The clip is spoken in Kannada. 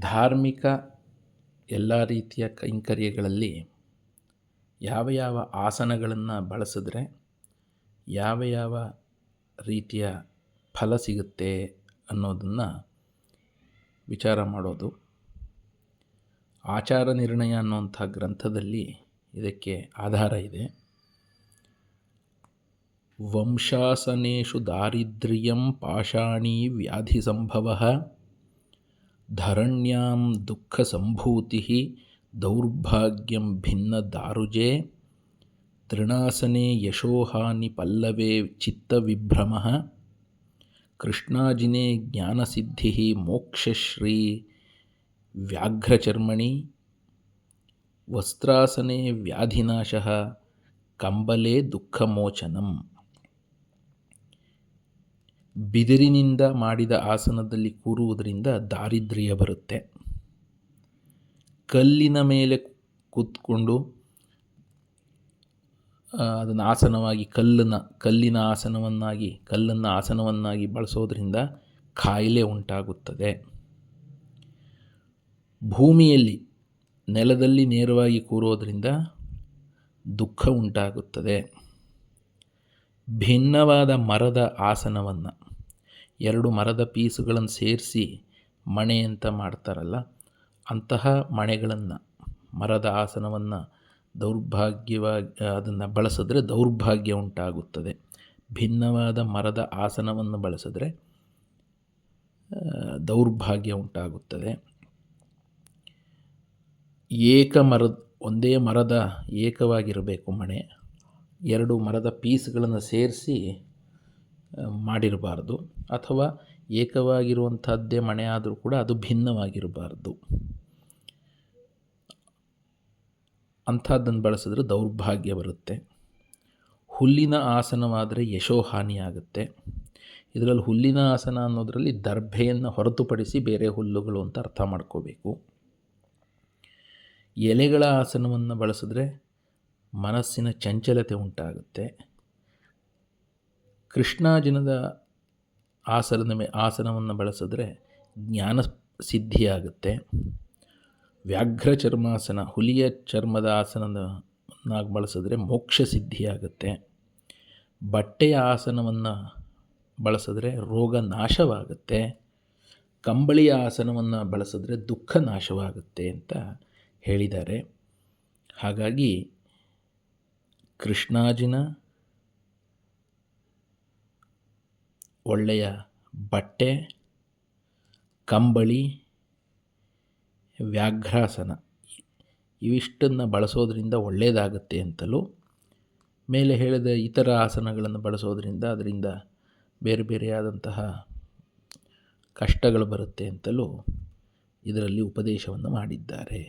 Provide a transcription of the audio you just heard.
ಧಾರ್ಮಿಕ ಎಲ್ಲ ರೀತಿಯ ಕೈಂಕರ್ಯಗಳಲ್ಲಿ ಯಾವ ಯಾವ ಆಸನಗಳನ್ನು ಬಳಸಿದ್ರೆ ಯಾವ ಯಾವ ರೀತಿಯ ಫಲ ಸಿಗುತ್ತೆ ಅನ್ನೋದನ್ನು ವಿಚಾರ ಮಾಡೋದು. ಆಚಾರ ನಿರ್ಣಯ ಅನ್ನುವಂಥ ಗ್ರಂಥದಲ್ಲಿ ಇದಕ್ಕೆ ಆಧಾರ ಇದೆ. ವಂಶಾಸನೇಶು ದಾರಿದ್ರ್ಯಂ ಪಾಷಾಣಿ ವ್ಯಾಧಿ ಸಂಭವ धरण्यां दुःखसम्भूतिः दौर्भाग्यं भिन्नदारुजे तृणासने यशोहानिपल्लवे चित्तविभ्रमः कृष्णाजिने ज्ञानसिद्धिः मोक्षश्री व्याघ्रचर्मणि वस्त्रासने व्याधिनाशः कम्बले दुःखमोचनम्। ಬಿದಿರಿನಿಂದ ಮಾಡಿದ ಆಸನದಲ್ಲಿ ಕೂರುವುದರಿಂದ ದಾರಿದ್ರ್ಯ ಬರುತ್ತೆ. ಕಲ್ಲಿನ ಮೇಲೆ ಕೂತ್ಕೊಂಡು ಅದನ್ನು ಆಸನವಾಗಿ ಕಲ್ಲನ್ನು, ಕಲ್ಲಿನ ಆಸನವನ್ನಾಗಿ, ಕಲ್ಲನ್ನು ಆಸನವನ್ನಾಗಿ ಬಳಸೋದ್ರಿಂದ ಕಾಯಿಲೆ ಉಂಟಾಗುತ್ತದೆ. ಭೂಮಿಯಲ್ಲಿ, ನೆಲದಲ್ಲಿ ನೇರವಾಗಿ ಕೂರೋದ್ರಿಂದ ದುಃಖ ಉಂಟಾಗುತ್ತದೆ. ಭಿನ್ನವಾದ ಮರದ ಆಸನವನ್ನು. ಎರಡು ಮರದ ಪೀಸುಗಳನ್ನು ಸೇರಿಸಿ ಮಣೆ ಅಂತ ಮಾಡ್ತಾರಲ್ಲ, ಅಂತಹ ಮಣೆಗಳನ್ನು, ಮರದ ಆಸನವನ್ನು ದೌರ್ಭಾಗ್ಯವಾಗಿ ಅದನ್ನು ಬಳಸಿದ್ರೆ ದೌರ್ಭಾಗ್ಯ ಉಂಟಾಗುತ್ತದೆ. ಭಿನ್ನವಾದ ಮರದ ಆಸನವನ್ನು ಬಳಸಿದ್ರೆ ದೌರ್ಭಾಗ್ಯ ಉಂಟಾಗುತ್ತದೆ. ಏಕ ಮರದ, ಒಂದೇ ಮರದ ಏಕವಾಗಿರಬೇಕು ಮಣೆ. ಎರಡು ಮರದ ಪೀಸ್ಗಳನ್ನು ಸೇರಿಸಿ ಮಾಡಿರಬಾರ್ದು ಅಥವಾ ಏಕವಾಗಿರುವಂಥದ್ದೇ ಮಣೆ ಆದರೂ ಕೂಡ ಅದು ಭಿನ್ನವಾಗಿರಬಾರ್ದು. ಅಂಥದ್ದನ್ನು ಬಳಸಿದ್ರೆ ದೌರ್ಭಾಗ್ಯ ಬರುತ್ತೆ. ಹುಲ್ಲಿನ ಆಸನವಾದರೆ ಯಶೋಹಾನಿಯಾಗುತ್ತೆ ಇದರಲ್ಲಿ ಹುಲ್ಲಿನ ಆಸನ ಅನ್ನೋದರಲ್ಲಿ ದರ್ಭೆಯನ್ನು ಹೊರತುಪಡಿಸಿ ಬೇರೆ ಹುಲ್ಲುಗಳು ಅಂತ ಅರ್ಥ ಮಾಡ್ಕೋಬೇಕು. ಎಲೆಗಳ ಆಸನವನ್ನು ಬಳಸಿದ್ರೆ ಮನಸ್ಸಿನ ಚಂಚಲತೆ ಉಂಟಾಗುತ್ತೆ. ಕೃಷ್ಣಾಜಿನದ ಆಸನದ ಮೇ, ಆಸನವನ್ನು ಬಳಸಿದ್ರೆ ಜ್ಞಾನ ಸಿದ್ಧಿಯಾಗುತ್ತೆ. ವ್ಯಾಘ್ರ ಚರ್ಮಾಸನ, ಹುಲಿಯ ಚರ್ಮದ ಆಸನದನ್ನಾಗಿ ಬಳಸಿದ್ರೆ ಮೋಕ್ಷ ಸಿದ್ಧಿಯಾಗುತ್ತೆ. ಬಟ್ಟೆಯ ಆಸನವನ್ನು ಬಳಸಿದ್ರೆ ರೋಗ ನಾಶವಾಗುತ್ತೆ. ಕಂಬಳಿಯ ಆಸನವನ್ನು ಬಳಸಿದ್ರೆ ದುಃಖ ನಾಶವಾಗುತ್ತೆ ಅಂತ ಹೇಳಿದ್ದಾರೆ. ಹಾಗಾಗಿ ಕೃಷ್ಣಾಜಿನ ಒಳ್ಳೆಯ ಬಟ್ಟೆ, ಕಂಬಳಿ, ವ್ಯಾಘ್ರಾಸನ. ಇವಿಷ್ಟನ್ನು ಬಳಸೋದರಿಂದ ಒಳ್ಳೆಯದಾಗುತ್ತೆ ಅಂತಲೂ ಮೇಲೆ ಹೇಳಿದ ಇತರ ಆಸನಗಳನ್ನು ಬಳಸೋದರಿಂದ ಅದರಿಂದ ಬೇರೆ ಬೇರೆಯಾದಂತಹ ಕಷ್ಟಗಳು ಬರುತ್ತೆ ಅಂತಲೂ ಇದರಲ್ಲಿ ಉಪದೇಶವನ್ನು ಮಾಡಿದ್ದಾರೆ.